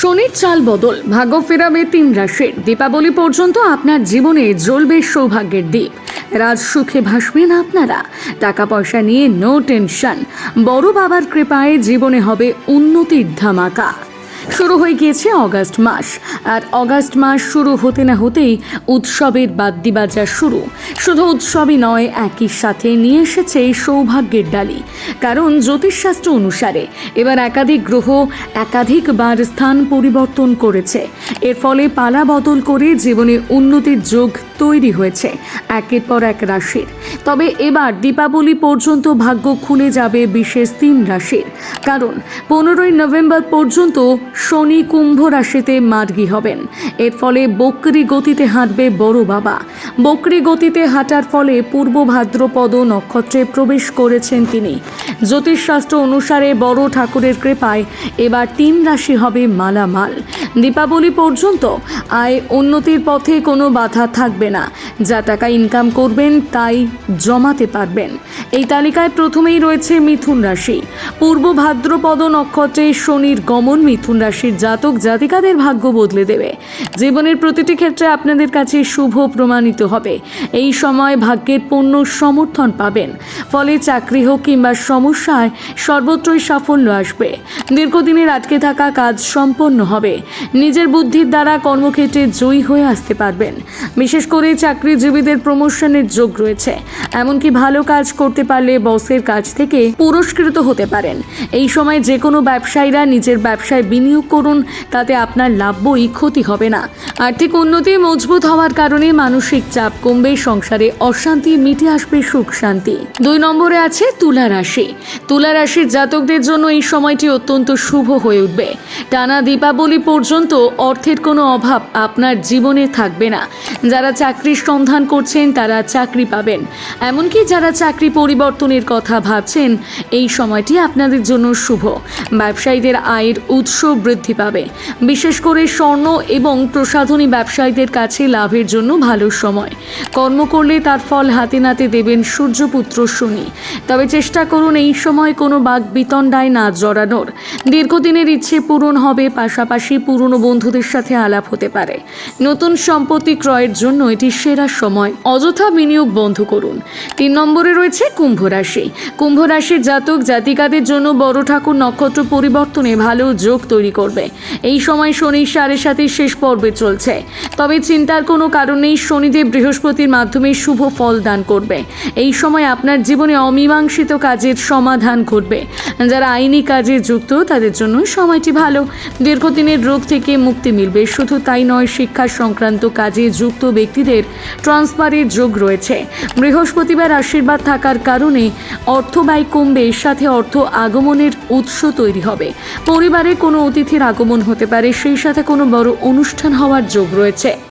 শনির চাল বদল, ভাগ্য ফেরাবে তিন রাশির। দীপাবলি পর্যন্ত আপনার জীবনে জ্বলবে সৌভাগ্যের দ্বীপ। রাজ সুখে ভাসবেন আপনারা। টাকা পয়সা নিয়ে নো টেনশন বড় বাবার কৃপায় জীবনে হবে উন্নতির ধামাকা। শুরু হয়ে গিয়েছে অগাস্ট মাস। আর অগাস্ট মাস শুরু হতে না হতেই উৎসবের বাদ্যি বাজা শুরু। শুধু উৎসবই নয়, একই সাথে নিয়ে এসেছে সৌভাগ্যের ডালি। কারণ জ্যোতিষশাস্ত্র অনুসারে এবার একাধিক গ্রহ একাধিকবার স্থান পরিবর্তন করেছে। এর ফলে পালা বদল করে জীবনে উন্নতির যোগ তৈরি হয়েছে, একের পর এক রাশির। তবে এবার দীপাবলি পর্যন্ত ভাগ্য খুলে যাবে বিশেষ তিন রাশির। কারণ পনেরোই নভেম্বর পর্যন্ত শনি কুম্ভ রাশিতে মার্গী হবেন। এর ফলে বকরি গতিতে হাঁটবে বড় বাবা। বকরি গতিতে হাঁটার ফলে পূর্ব ভাদ্রপদ নক্ষত্রে প্রবেশ করেছেন তিনি। জ্যোতিষশাস্ত্র অনুসারে বড় ঠাকুরের কৃপায় এবার তিন রাশি হবে মালামাল। দীপাবলি পর্যন্ত আয় উন্নতির পথে কোনো বাধা থাকবে না। যা টাকা ইনকাম করবেন, তাই জমাতে পারবেন। এই তালিকায় প্রথমেই রয়েছে মিথুন রাশি। পূর্ব ভাদ্রপদ নক্ষত্রে শনির গমন মিথুন রাশির জাতক জাতিকাদের ভাগ্য বদলে দেবে। জীবনের প্রতিটি ক্ষেত্রে আপনাদের কাছে শুভ প্রমাণিত হবে। এই সময় ভাগ্যের পূর্ণ সমর্থন পাবেন। ফলে চাকরি হোক কিংবা সমস্যায় সর্বত্রই সাফল্য আসবে। দীর্ঘদিনের আটকে থাকা কাজ সম্পন্ন হবে। নিজের বুদ্ধির দ্বারা কর্মক্ষেত্রে জয়ী হয়ে আসতে পারবেন। বিশেষ করে চাকরিজীবীদের প্রমোশনের যোগ রয়েছে। এমনকি ভালো কাজ করতে পারলে বসের কাছ থেকে পুরস্কৃত হতে পারেন। এই সময় যে কোনো ব্যবসায়ীরা নিজের ব্যবসায় বিনিয়োগ করুন, তাতে আপনার লাভই ক্ষতি হবে না। আর্থিক উন্নতি মজবুত হওয়ার কারণে মানসিক চাপ কমবে, সংসারে অশান্তি, মিটে আসবে সুখ, শান্তি। দুই নম্বরে আছে তুলা রাশি। তুলা রাশির জাতকদের জন্য এই সময়টি অত্যন্ত শুভ হয়ে উঠবে। টানা দীপাবলি পর্যন্ত অর্থের কোনো অভাব আপনার জীবনে থাকবে না। যারা চাকরির সন্ধান করছেন, তারা চাকরি পাবেন। এমনকি যারা চাকরি পরিবর্তনের কথা ভাবছেন, এই সময়টি আপনাদের জন্য শুভ। ব্যবসায়ীদের আয়ের উৎস বৃদ্ধি পাবে। বিশেষ করে স্বর্ণ এবং প্রসাধনী ব্যবসায়ীদের কাছে লাভের জন্য ভালো সময়। কর্ম করলে তার ফল হাতে নাতে দেবেন সূর্যপুত্র শনি। তবে চেষ্টা করুন এই সময় কোনো বাঘ বিতণ্ডায় না জড়ানোর। দীর্ঘদিনের ইচ্ছে পূরণ হবে, পাশাপাশি পুরনো বন্ধুদের সাথে আলাপ হতে পারে। নতুন সম্পত্তি ক্রয়ের জন্য এটি সেরা সময়। অযথা বিনিয়োগ বন্ধ করুন। তিন নম্বরে রয়েছে কুম্ভ রাশি। কুম্ভ রাশির জাতক জাতিকাদের জন্য বড় ঠাকুর নক্ষত্র পরিবর্তনে ভালো যোগ তৈরি করবে। এই সময় শনি সাড়ে সাথে শেষ পর্বে চলছে। তবে চিন্তার কোনো কারণেই শনিদেব বৃহস্পতির মাধ্যমে শুভ ফল দান করবে। এই সময় আপনার জীবনে অমীমাংসিত কাজের সমাধান ঘটবে। যারা আইনি কাজে যুক্ত, তাদের জন্য সময়টি ভালো। দীর্ঘদিনের রোগ থেকে মুক্তি মিলবে। শুধু তাই নয়, শিক্ষা সংক্রান্ত কাজে যুক্ত ব্যক্তিদের ট্রান্সফারের যোগ রয়েছে। বৃহস্পতিবার আশীর্বাদ থাকার কারণে অর্থ ব্যয় কমবে, সাথে অর্থ আগমনের উৎস তৈরি হবে। পরিবারে কোনো অতিথির আগমন হতে পারে, সেই সাথে কোনো বড় অনুষ্ঠান হওয়ার যোগ রয়েছে।